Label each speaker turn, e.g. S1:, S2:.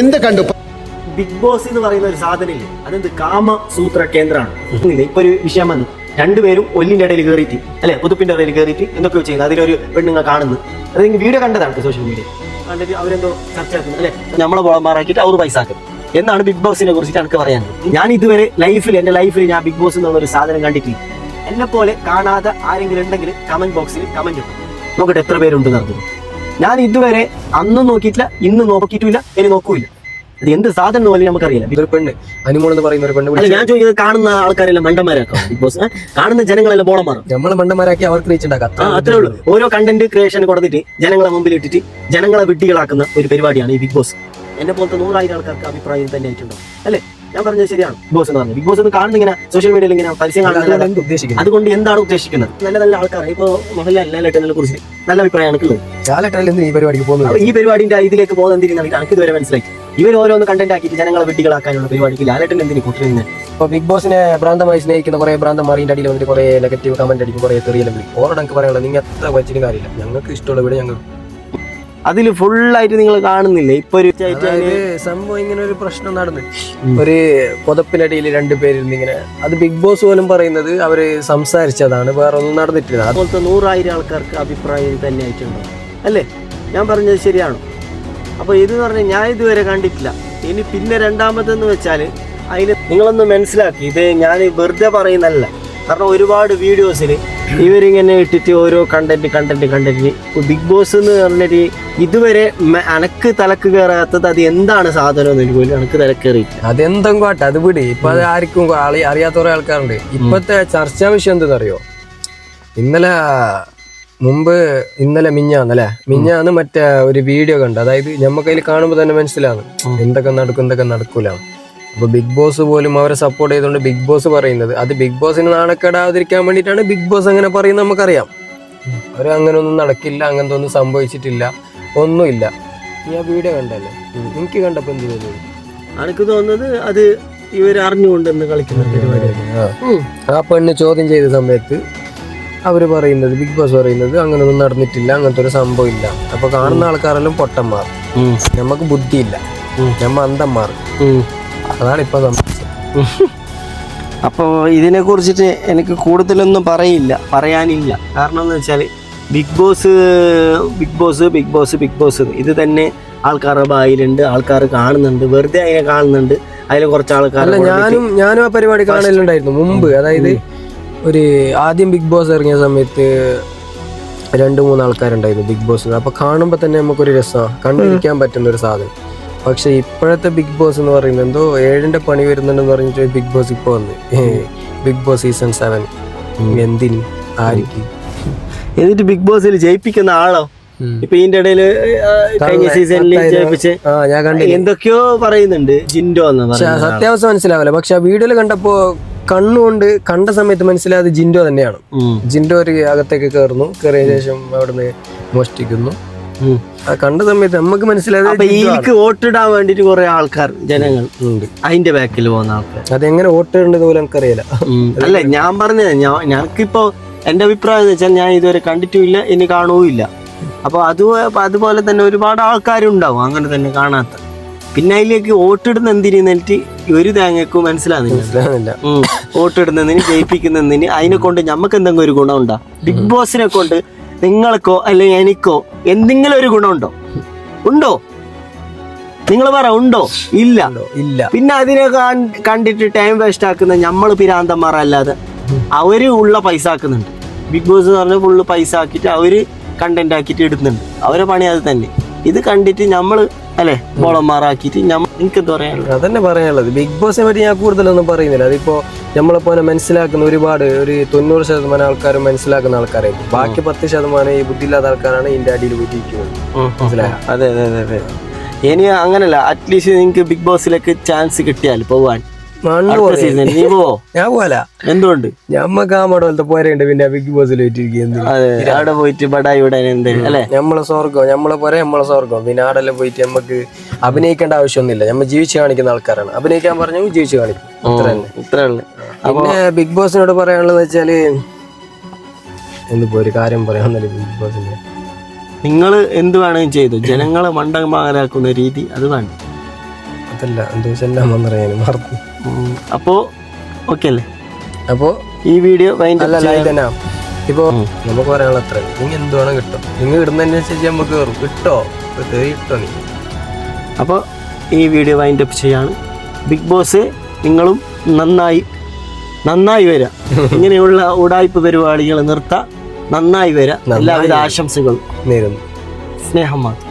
S1: എന്ത് കണ്ടു?
S2: Big Boss എന്ന് പറയുന്ന ഒരു സാധനമില്ലേ? അതെന്ത്? കാമസൂത്ര കേന്ദ്രമാണ്. ഇപ്പൊ ഒരു വിഷയം വന്നു. രണ്ടുപേരും ഒല്ലിന്റെ ഇടയിൽ കയറിയിട്ട് അല്ലെ? പുതുപ്പിന്റെ ഇടയിൽ കയറിയിട്ട് എന്തൊക്കെയോ ചെയ്യുന്നത് അതിലൊരു പെണ്ണുങ്ങൾ കാണുന്നു. അത് നിങ്ങൾ വീഡിയോ കണ്ടതാണ് സോഷ്യൽ മീഡിയ കണ്ടിട്ട് അവരെന്തോ ചർച്ച ആക്കുന്നു അല്ലെ നമ്മളെ ബോളന്മാരാക്കിയിട്ട് അവർ പൈസ ആക്കും. എന്നാണ് ബിഗ് ബോസിനെ കുറിച്ചിട്ട് എനിക്ക് പറയാനുള്ളത്. ഞാൻ ഇതുവരെ ലൈഫിൽ എന്റെ ലൈഫിൽ ഞാൻ ബിഗ് ബോസ് എന്നുള്ള ഒരു സാധനം കണ്ടിട്ടില്ല. എന്നെ പോലെ കാണാതെ ആരെങ്കിലും ഉണ്ടെങ്കിൽ കമന്റ് ബോക്സിൽ കമന്റ് ഇടും നോക്കട്ടെ എത്ര പേരുണ്ട് നടന്നത് ഞാൻ ഇതുവരെ അന്നും നോക്കിയിട്ടില്ല ഇന്ന് നോക്കിയിട്ടില്ല ഇനി നോക്കൂല അത് എന്ത് സാധനം പോലെ നമുക്കറിയില്ല.
S3: ഇതൊരു പെണ്ണ്. അനുമോൾ എന്ന് പറയുന്ന ഒരു പെണ്ണ്
S2: ഞാൻ ചോദിക്കുന്നത് കാണുന്ന ആൾക്കാരെല്ലാം മണ്ടന്മാരാക്കാം ബിഗ് ബോസ് കാണുന്ന ജനങ്ങളെല്ലാം ബോളന്മാരും
S3: നമ്മളെ മണ്ടന്മാരാക്കി അവർക്ക് റീച്ച് ഉണ്ടാക്കാം.
S2: അത്രേ ഉള്ളൂ. ഓരോ കണ്ടന്റ് ക്രിയേഷൻ കൊടുത്തിട്ട് ജനങ്ങളെ മുമ്പിൽ ഇട്ടിട്ട് ജനങ്ങളെ വിഡ്ഢികളാക്കുന്ന ഒരു പരിപാടിയാണ് ഈ ബിഗ് ബോസ് എന്നെ പോലത്തെ നൂറായിരം ആൾക്കാർക്ക് അഭിപ്രായം തന്നെ ആയിട്ടുണ്ടാവും. അല്ലേ? ഞാൻ പറഞ്ഞത് ശരിയാണ്. ബിഗ് ബോസ് എന്ന് പറഞ്ഞു ബിഗ് ബോസ് ഒന്ന് കാണുന്ന ഇങ്ങനെ സോഷ്യൽ മീഡിയയിൽ ഇങ്ങനെ പരസ്യം കാണുന്നില്ല
S3: എന്ത് ഉദ്ദേശിക്കുന്നത്
S2: അതുകൊണ്ട് എന്താണ് ഉദ്ദേശിക്കുന്നത്? നല്ല നല്ല ആൾക്കാർ ഇപ്പൊ മോഹൻലാൽ ലാലേട്ടനെ കുറിച്ച് നല്ല അഭിപ്രായമാണ്
S3: എന്ത് ഈ പരിപാടിക്ക് പോകുന്നത്?
S2: ഈ പരിപാടിന്റെ ഇതിലേക്ക് പോകുന്ന എന്തിനാണ് എനിക്ക് ഇതുവരെ മനസ്സിലായി. ഇവർ ഓരോന്ന് കണ്ടന്റ് ആക്കിയിട്ട് ജനങ്ങളെ വെട്ടികളാക്കാനുള്ള പരിപാടിക്ക് ലാലേട്ടൻ എന്തിനു കൂട്ടുന്നത്
S3: ഇപ്പൊ ബിഗ് ബോസിനെ ഭ്രാന്തമായി സ്നേഹിക്കുന്ന കുറെ ഭ്രാന്തമാർ ഇതിന്റെ അടിയിൽ വന്നിട്ട് കുറെ നെഗറ്റീവ് കമന്റ് അടിക്കും കുറെ തെറിയെല്ലാം ഓരോടൊക്കെ പറയാനുള്ളത് നിങ്ങൾ എത്ര വച്ചിട്ടും കാര്യമില്ല. ഞങ്ങൾക്ക് ഇഷ്ടമുള്ള വീട് ഞങ്ങൾ
S2: അതിൽ ഫുള്ളായിട്ട് നിങ്ങൾ കാണുന്നില്ലേ? ഇപ്പൊ ഒരു
S3: സംഭവം ഇങ്ങനെ ഒരു പ്രശ്നം നടന്നു. ഒരു പുതപ്പിനടിയിൽ രണ്ടുപേരിരുന്ന് ഇങ്ങനെ. അത് ബിഗ് ബോസ് പോലും പറയുന്നത് അവർ സംസാരിച്ചതാണ്. വേറെ ഒന്നും നടന്നിട്ടില്ല. അത്
S2: അതുപോലത്തെ നൂറായിരം ആൾക്കാർക്ക് അഭിപ്രായം തന്നെ ആയിട്ടുണ്ടോ അല്ലേ? ഞാൻ പറഞ്ഞത് ശരിയാണോ. അപ്പൊ ഇത് പറഞ്ഞാൽ ഞാൻ ഇതുവരെ കണ്ടിട്ടില്ല. ഇനി പിന്നെ രണ്ടാമതെന്ന് വെച്ചാൽ അതിന് നിങ്ങളൊന്ന് മനസ്സിലാക്കി. ഇത് ഞാൻ വെറുതെ പറയുന്നല്ല കാരണം ഒരുപാട് വീഡിയോസിൽ ഇവരിങ്ങനെ ഇട്ടിട്ട് ഓരോ content content content Bigg Boss എന്ന് പറഞ്ഞിട്ട് ഇതുവരെ അനക്ക് തലക്ക് കയറാത്തത് അത് എന്താണ് സാധനം എന്ന് എനിക്ക് പോലും അനക്ക് തലക്കേറിയില്ല
S3: അതെന്തും കോട്ടെ അത് വിട്. ഇപ്പൊ അത് ആർക്കും ആളി അറിയാത്ത കുറെ ആൾക്കാരുണ്ട് ഇപ്പത്തെ ചർച്ചാ വിഷയം എന്തെന്നറിയോ? ഇന്നലെ മുമ്പ് ഇന്നലെ മിഞ്ഞാന്നല്ലേ? മിഞ്ഞാന്ന് മറ്റേ ഒരു വീഡിയോ കണ്ട്. അതായത് നമ്മക്കതിൽ കാണുമ്പോ കാണുമ്പോൾ തന്നെ മനസ്സിലാണ് എന്തൊക്കെ നടക്കും എന്തൊക്കെ നടക്കൂല അപ്പൊ ബിഗ് ബോസ് പോലും അവരെ സപ്പോർട്ട് ചെയ്തുകൊണ്ട് ബിഗ് ബോസ് പറയുന്നത്. അത് ബിഗ് ബോസിന് നാണക്കേടാതിരിക്കാൻ വേണ്ടിയിട്ടാണ് ബിഗ് ബോസ് അങ്ങനെ പറയുന്നത് നമുക്കറിയാം. അവർ അങ്ങനെ ഒന്നും നടക്കില്ല അങ്ങനത്തെ ഒന്നും സംഭവിച്ചിട്ടില്ല ഒന്നുമില്ല. ഞാൻ വീഡിയോ കണ്ടല്ലേ? എനിക്ക് കണ്ടപ്പോ എന്ത് തോന്നി?
S2: അനക്ക് തോന്നുന്നത് അത് ഇവർ അറിഞ്ഞുകൊണ്ടെന്ന് കളിക്കുന്ന പരിപാടിയാണ്
S3: ആ. പെണ്ണ് ചോദ്യം ചെയ്ത സമയത്ത് അവർ പറയുന്നത് ബിഗ് ബോസ് പറയുന്നത് അങ്ങനൊന്നും നടന്നിട്ടില്ല അങ്ങനത്തെ ഒരു സംഭവം ഇല്ല അപ്പൊ കാണുന്ന ആൾക്കാരെല്ലാം പൊട്ടന്മാർ. നമുക്ക് ബുദ്ധിയില്ല. നമ്മ അന്തന്മാർ. അതാണ് ഇപ്പൊ സംഭവിച്ചത്
S2: അപ്പോൾ ഇതിനെ കുറിച്ചിട്ട് എനിക്ക് കൂടുതലൊന്നും പറയില്ല പറയാനില്ല. കാരണം എന്ന് വെച്ചാൽ Bigg Boss Bigg Boss Bigg Boss Bigg Boss ഇത് തന്നെ ആൾക്കാരുടെ ബായിലുണ്ട് ആൾക്കാർ കാണുന്നുണ്ട് വെറുതെ അതിനെ കാണുന്നുണ്ട് അതിൽ കുറച്ച് ആൾക്കാർ
S3: അല്ല ഞാനും ഞാനും ആ പരിപാടി കാണലുണ്ടായിരുന്നു മുമ്പ്. അതായത് ഒരു ആദ്യം ബിഗ് ബോസ് ഇറങ്ങിയ സമയത്ത് രണ്ട് മൂന്ന് ആൾക്കാരുണ്ടായിരുന്നു ബിഗ് ബോസ് അപ്പോൾ കാണുമ്പോൾ തന്നെ നമുക്കൊരു രസമാണ് കണ്ടിരിക്കാൻ പറ്റുന്ന ഒരു സാധനം. പക്ഷെ ഇപ്പോഴത്തെ ബിഗ് ബോസ് എന്ന് പറയുന്നത് എന്തോ ഏഴിന്റെ പണി വരുന്നുണ്ടെന്ന് പറഞ്ഞിട്ട് ബിഗ് ബോസ് ഇപ്പൊ വന്ന്. Bigg Boss season seven. എന്തിന് ആർക്ക്?
S2: എന്നിട്ട് ബിഗ് ബോസിൽ ജയിപ്പിക്കുന്ന ആളോ? ഇപ്പൊ ഇതിന്റെ ഇടയിൽ കഴിഞ്ഞ സീസണിൽ ജയിപ്പിച്ച് എന്തൊക്കെയോ പറയുന്നുണ്ട് ജിൻഡോ എന്ന്
S3: സത്യാവസ്ഥ മനസ്സിലാവില്ല. പക്ഷെ ആ വീഡിയോയിൽ കണ്ടപ്പോ കണ്ണുകൊണ്ട് കണ്ട സമയത്ത് മനസ്സിലായത് ജിൻഡോ തന്നെയാണ്. ജിൻഡോ ഒരു അകത്തേക്ക് കയറുന്നു കയറിയ ശേഷം അവിടുന്ന് മോഷ്ടിക്കുന്നു. കണ്ട സമയത്ത് നമുക്ക് മനസ്സിലായത്
S2: അപ്പൊ വോട്ടിടാൻ വേണ്ടിട്ട് കുറെ ആൾക്കാർ ജനങ്ങൾ.
S3: ഉണ്ട്.
S2: അതിന്റെ ബാക്കിൽ പോകുന്ന ആൾക്കാർ.
S3: അതെങ്ങനെ വോട്ടിടേണ്ടത് പോലും എനിക്കറിയില്ല.
S2: അല്ല ഞാൻ പറഞ്ഞത് ഞാൻ ഞങ്ങൾക്കിപ്പോ എന്റെ അഭിപ്രായം എന്ന് വെച്ചാൽ ഞാൻ ഇതുവരെ കണ്ടിട്ടുമില്ല ഇനി കാണുകയില്ല അപ്പൊ അത് അതുപോലെ തന്നെ ഒരുപാട് ആൾക്കാരുണ്ടാവും അങ്ങനെ തന്നെ കാണാത്ത. പിന്നെ അതിലേക്ക് വോട്ടിടുന്ന എന്തിനെന്നിട്ട് ഒരു തേങ്ങക്കും മനസ്സിലാകുന്നില്ല
S3: മനസ്സിലാകുന്നില്ല.
S2: വോട്ടിടുന്നതിന് ജയിപ്പിക്കുന്നതിന് അതിനെ കൊണ്ട് നമുക്ക് എന്തെങ്കിലും ഒരു ഗുണം ഉണ്ടാ ബിഗ് ബോസിനെ കൊണ്ട് നിങ്ങൾക്കോ അല്ലെങ്കിൽ എനിക്കോ എന്തെങ്കിലും ഒരു ഗുണമുണ്ടോ? ഉണ്ടോ? നിങ്ങൾ പറ ഉണ്ടോ? ഇല്ല.
S3: ഇല്ല.
S2: പിന്നെ അതിനെ കണ്ടിട്ട് ടൈം വേസ്റ്റ് ആക്കുന്ന നമ്മൾ പിരാന്തന്മാരല്ലാതെ അവർ ഉള്ള പൈസ ആക്കുന്നുണ്ട്. ബിഗ് ബോസ് എന്ന് പറഞ്ഞാൽ ഫുള്ള് പൈസ ആക്കിയിട്ട് അവർ കണ്ടന്റ് ആക്കിയിട്ട് ഇടുന്നുണ്ട്. അവരെ പണി അത് തന്നെ. ഇത് കണ്ടിട്ട് നമ്മൾ അല്ലെ? ബോളന്മാരാക്കിയിട്ട് നമ്മൾ എനിക്ക് എന്താ പറയാനുള്ളത്?
S3: അതന്നെ പറയാനുള്ളത്. ബിഗ് ബോസിനെ പറ്റി ഞാൻ കൂടുതലൊന്നും പറയുന്നില്ല. അതിപ്പോ നമ്മളെപ്പോലെ മനസ്സിലാക്കുന്ന ഒരുപാട് ഒരു തൊണ്ണൂറ് ശതമാനം ആൾക്കാരും മനസ്സിലാക്കുന്ന ആൾക്കാരായിരിക്കും. ബാക്കി പത്ത് ശതമാനം ഈ ബുദ്ധിയില്ലാത്ത ആൾക്കാരാണ് ഇതിന്റെ അടിയിൽ പോയിട്ടിരിക്കുന്നത് മനസ്സിലായോ?
S2: അതെ അതെ അതെ അതെ. ഇനി അങ്ങനല്ല. അറ്റ്ലീസ്റ്റ് നിങ്ങൾക്ക് ബിഗ് ബോസിലേക്ക് ചാൻസ് കിട്ടിയാൽ പോവാൻ. അടുത്ത. സീസൺ നീ പോവോ?
S3: ഞാൻ പോല
S2: എന്തുകൊണ്ട്?
S3: ഞമ്മക്ക് ആ മോഡലത്തെ പോരണ്ട് പിന്നെ ബിഗ് ബോസിൽ
S2: അതെ അവിടെ പോയിട്ട് ബടായി ഇവിടെ എന്ത് അല്ലെ?
S3: നമ്മളെ സ്വർഗം നമ്മളെ പോരെ നമ്മളെ സ്വർഗം പിന്നെ ആടെല്ലാം പോയിട്ട് നമുക്ക് അഭിനയിക്കേണ്ട ആവശ്യമൊന്നുമില്ല. നമ്മൾ ജീവിച്ച് കാണിക്കുന്ന ആൾക്കാരാണ്. അഭിനയിക്കാൻ പറഞ്ഞു ജീവിച്ച് കാണിക്കും. ഇത്ര തന്നെ.
S2: ഇത്രേ
S3: പിന്നെ ബിഗ് ബോസിനോട് പറയാനുള്ളത് വെച്ചാൽ എന്തിപ്പോ ഒരു കാര്യം പറയാന്നല്ലേ ബിഗ് ബോസിന്റെ
S2: നിങ്ങൾ എന്ത് വേണമെങ്കിലും ചെയ്തു. ജനങ്ങളെ മണ്ടന്മാരാക്കുന്ന രീതി അത് വേണ്ട
S3: അതല്ല എന്തോ ചെല്ലാമെന്നറിയാനും മറന്നു.
S2: അപ്പോ ഓക്കെ അല്ലേ?
S3: അപ്പോ
S2: ഈ വീഡിയോ
S3: ഇപ്പോ നമുക്ക് പറയാനുള്ള അത്ര. നിങ്ങൾ എന്ത് വേണം കിട്ടും? നിങ്ങൾ ഇടുന്നതിനനുസരിച്ച് നമുക്ക് കയറും. കിട്ടോ? കിട്ടോ? നീ?
S2: അപ്പോൾ ഈ വീഡിയോ വൈൻഡ് അപ്പ് ചെയ്യാണ്. ബിഗ് ബോസ് നിങ്ങളും നന്നായി നന്നായി വരാം. ഇങ്ങനെയുള്ള ഉടായ്പ പരിപാടികൾ നിർത്താം. നന്നായി വരാം. എല്ലാവിധ ആശംസകളും.
S3: നേരുന്നു.
S2: സ്നേഹം മാത്രം.